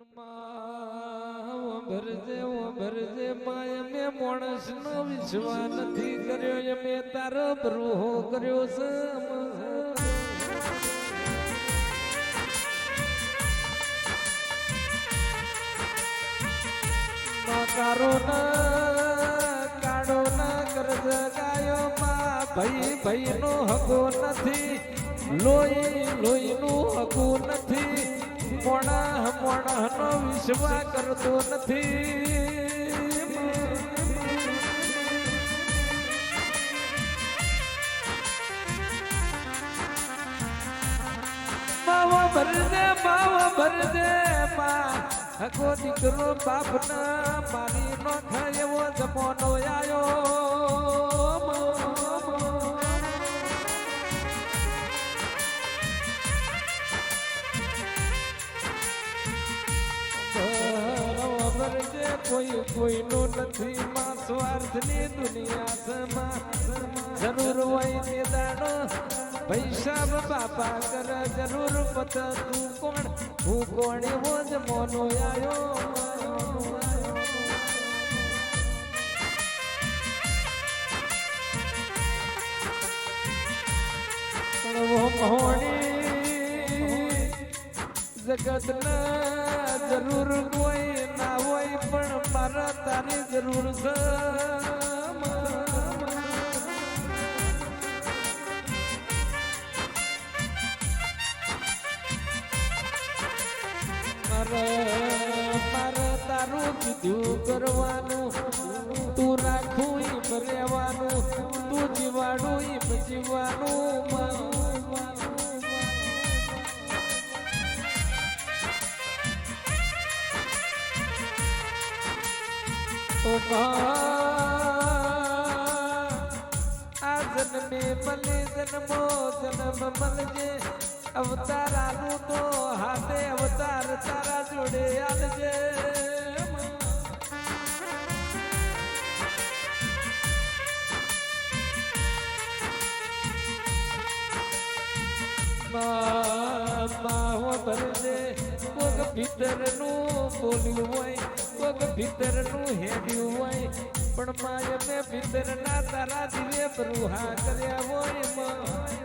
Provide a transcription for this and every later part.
માં ભરજે ઓ ભરજે માય મે માણસ નો નથી કર્યો મે તારો બ્રોહો કર્યો છે કારો ના, કાળો ના કરજ ગાયો ભાઈ ભાઈ નો હકો નથી, લોહી લોહી નું હકુ નથી. મોણા મોણા નો વિશ્વાસ કરતો નથી. બાવા ભરજે બાવા ભરજે બા હકો દીકરો બાપ ના મારી નો થાય એવો જમોનો આયો. કોઈ કોઈનો નથી માં દુનિયા જરૂર હોય તે દાડો પૈસા બાપા કર, જરૂર પત તું કોણ? હું કોણ? એવો જ મોનો આવ્યો જગત ના જરૂર કોઈ ના હોય પણ મારા તારી જરૂર છે. મારે મારે તારું કીધું કરવાનું, તું રાખું એમ રહેવાનું, તું જીવાડું એમ જીવવાનું ઓ જન્મે મલે જન્મો જન્મ મલજે. અવતારાનું તો હાથે અવતાર તારા જોડે માહો ભરજે કોક ભીતરનું બોલ્યું હોય કોક ભીતરનું હેડ્યું હોય. પણ માય મેં ભીતરના તારા દિવે બરુહા કર્યા હોય માય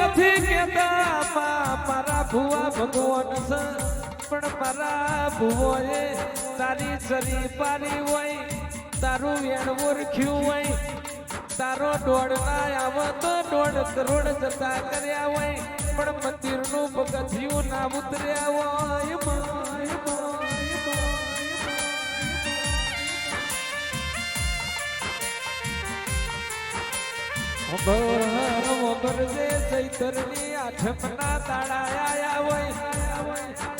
નથી કેતા મારા ભુવા ભગવાન પણ મારા ભુવોએ તારી સરી પારી હોય. તારું વેણ ઓળખ્યું હોય. તારો દોડ ના આવે તો દોઢ કરોડ જતા કર્યા હોય. પણ મંદિરનું પગથિયું ના ઉતર્યા હોય. માય. ભરજે ચૈતરની આઠમના તાળા આયા હોય.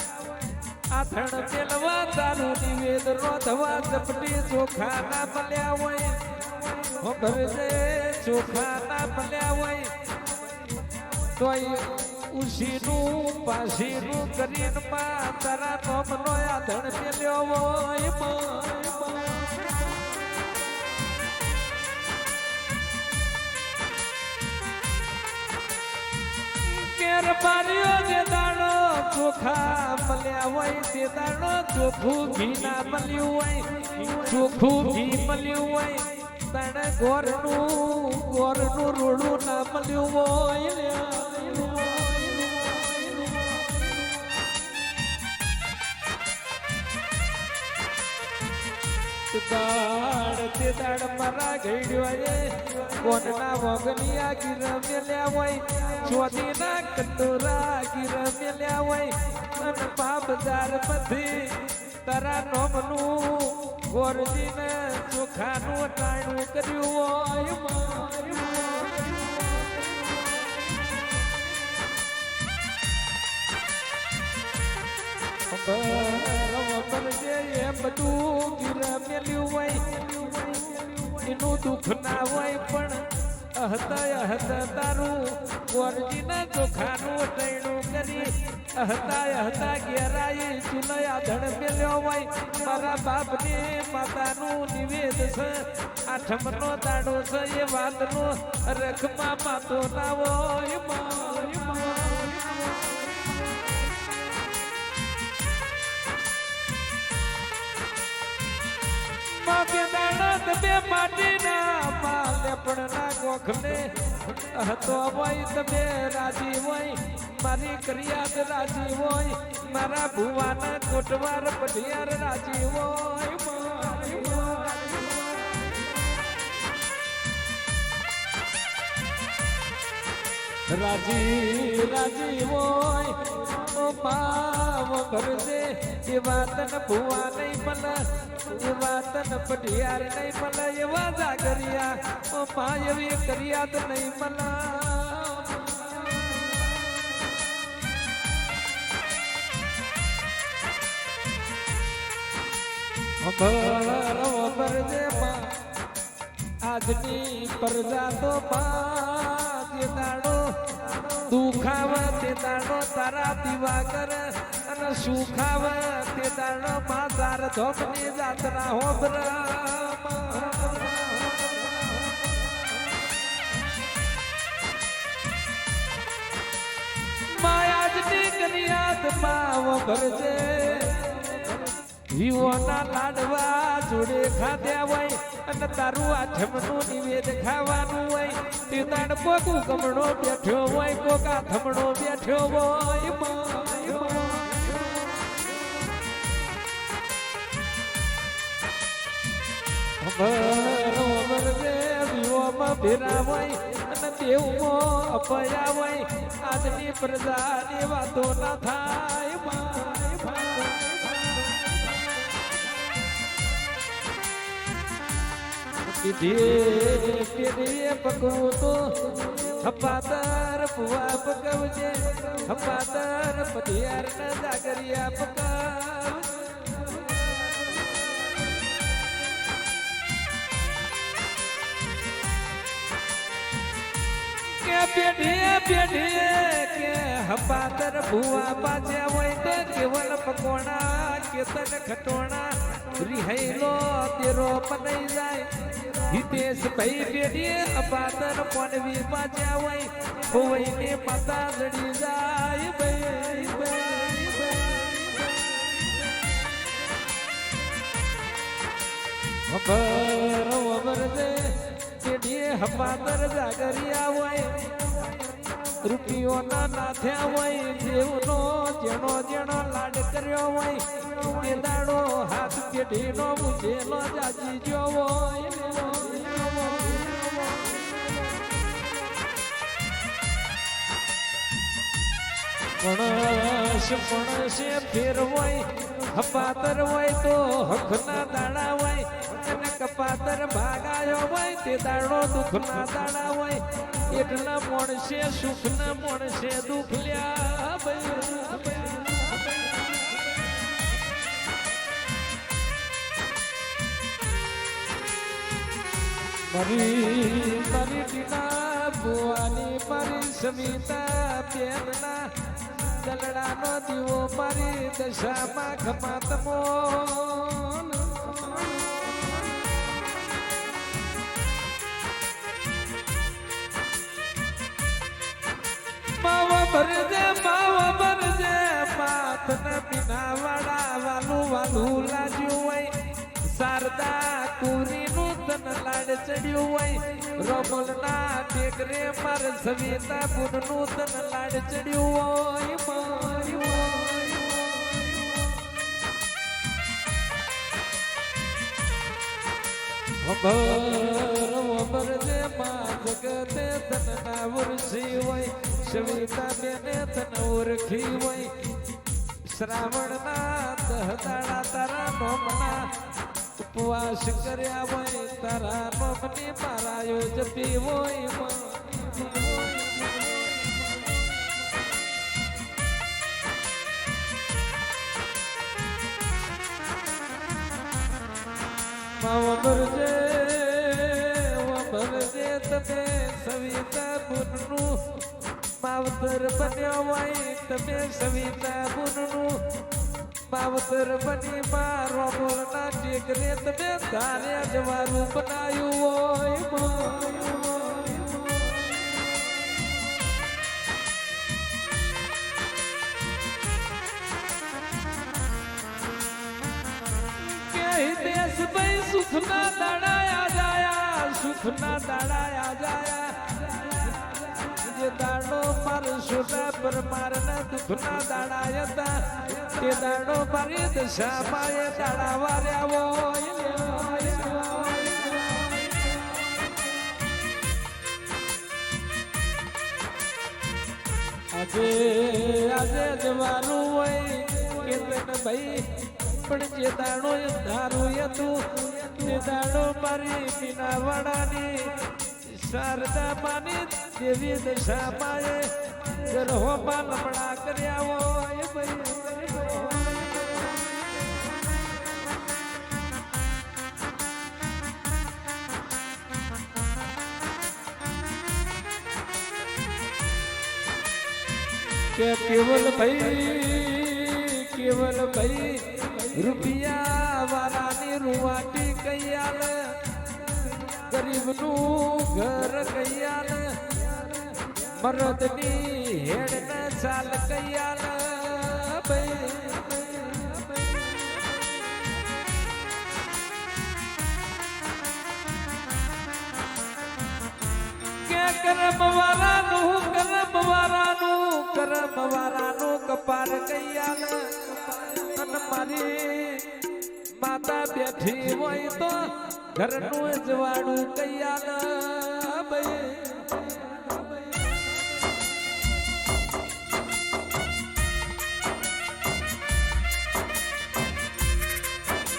આથણ ચેલવા તારું નિવેદ રોધવા ચપટી ચોખા ના મળ્યા હોય ભરજે ચોખા ના મળ્યા હોય. તોય ઉશીનું પાસીનું કરીને માં તારા નોમનો આધણ પેલ્યો હોય. કેર પાડ્યો જે ચોખા મળ્યા હોય તે દાડો ચોખ્ખું ઘી ના મળ્યું હોય, ચોખ્ખું ઘી હોય તને ગોરનું ગોરનું રોડું ના મળ્યું હોય દાડ તે દાડ મારા ઘડ્યો એ વગની આ ગીર મેલ્યા હોય ચોથી ના કંદોરા ગીર મેલ્યા હોય. અને પા બજારમાંથી તારા નોમનું ગોરજીને ચોખાનું ટાણું કર્યું હોય. મારી જે એ બધું ગીર મેલ્યું હોય, એનું દુઃખ ના હોય, પણ અહતા અહતા તારું ગોરજીના ચોખાનું ટૈણું કરી અહતા અહતા ઘેરાઈ ચૂલયા ધડ મેલ્યો હોય. મારા બાપને માતાનું નિવેદ છે, આઠમનો દાડો છે એ વાતનો રખમાં માતો ના હોય. માગે દાણત બે માટીના માલે પણ તમે રાજી હોય મારી કરિયાદ રાજી હોય મારા ભુવાના કોટવાર પઢિયાર રાજી હોય રાજી રાજી હોય, તો પાવ ભરજે એ વાતન ભુવા નહીં મલ એ વાતન પટિયાર નહીં મલ એવા જાગરિયા ઓ પાયવી એવી તો નહીં માં આજની પ્રજા તો જે દાડો દુખાવ તે દાડો તારા દિવાકર અને સુખાવ તે દાડો માં તાર ધોપની જાત્રા હોબર માયાજની કરિયાત માવ ભરજે વિવોના લાડવા જોડે ખાધ્યા હોય અને તારું આ જમનું નિવેદ ખાવાનું હોય. તે તાણ કોકું કમણો બેઠ્યો હોય, કોકા થમણો બેઠ્યો હોય. અપયા હોય. આજની પ્રજાની વાતો ના થાય. પીધે પીધે પકવું તો હપાતર પુવા પકવજે હપાતર પધિયાર ના જાગરિયા પકાવ કે પેઢીએ પેઢીએ કે હપાતર ભુવા પાછા હોય તો કેવલ પકોણા કેતન ખટોણા રિહાઈલો તેરો બનાઈ જાય. હિતેશ ભાઈ પેઢીએ અપાતર પોનવી પાછા હોય હોય ને માતા લડી જાય ભાઈ ખબર વબર દે પેઢીએ હપાતર જાગરિયા હોય. રૂપિયો ના નાથ્યા હોય દેવનો જેનો જેનો લાડ કર્યો હોય. તે દાડો હાથ પેઢીનો મુજેલો જાજી જોવો પણસ, પણસે ફેર હોય હપાતર હોય તો હકના દાડા હોય, અને કપાતર ભાગાયો હોય તે દાડો દુઃખના દાડા હોય. એટલા મોણસે સુખના મોણસે દુઃખ લ્યા. મારી મારી ટીના બુવાની મારી સમિતા બેનના દલડાનો દીવો મારી દશામાં ખમાતમો માવા ભરજે માવા ભરજે માતને બિના વાડા વાલું વાલું લાડ ચડ્યું હોય રમલના ટેકરે માર સવિતા ગુણનું તન લાડ ચડ્યું હોય ખબર વબર જે માં જગતે તનના વરસી હોય સવિતા બેને તન ઓળખી હોય શ્રાવણના દહદાડા તારા નોમના ઉપવાસ કર્યા હોય, તારા નોમની પારાયો જપી હોય વબરજે વબરજે તમે સવિતા બુનનું માવતર બન્યો હોય તમે સવિતા બુનનું માવતર બની મારો બોલના ટેકરે તમે તારે જવાનું બનાયું હોય હિતેશ ભાઈ, સુખના દાડાયા જાયા સુખના દાડાયા જાયા જે દાડો માર સોટા પર મારના દુખના દાડો મારી દશા માએ દાડા વાર્યા હોય. આજે આજે જવાનું હોય. કે ભાઈ, પણ જે દાણો ધારું હતું તે દાડો મારી મીનાવાડાની શારદા માની દેવી દશા માએ ગરહોમાં લમણા કર્યા હોય ભાઈ. કે કેવલ ભાઈ કેવલ ભાઈ, રૂપિયા વાળાની રૂવાટી કૈયાલ ગરીબનું ઘર કૈયાલ મરદની હેડ ને ચાલ કૈયાલ કરમ વાળાનું કરમ વાળાનું કરમ વાળાનું કપાળ કૈયાલ, અને મારી માતા બેઠી હોય તો ઘરનું જવાડું કૈયાલ ભાઈ.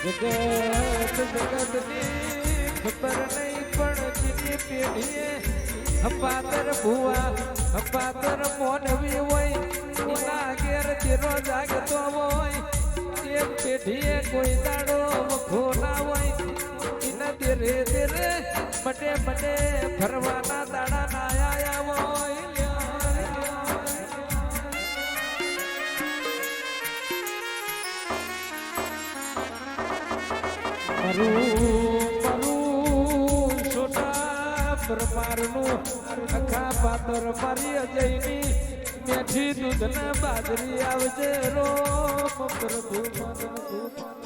જગત જગતની ખબર નહીં પણ જીની પેઢીએ હપાતર ભુવા હપાતર મોનવી હોય, એના ઘેર ચીરો જાગતો હોય. પેઢીએ કોઈ દાડો વખો ના હોય. એને ધીરે ધીરે બટે બટે ફરવાના દાડા ના આયા હોય. છોટા પરમારનું આખા પાતર મારી અજયની મેઠી દૂધના બાજરી આવજે રો પ્રભુ મન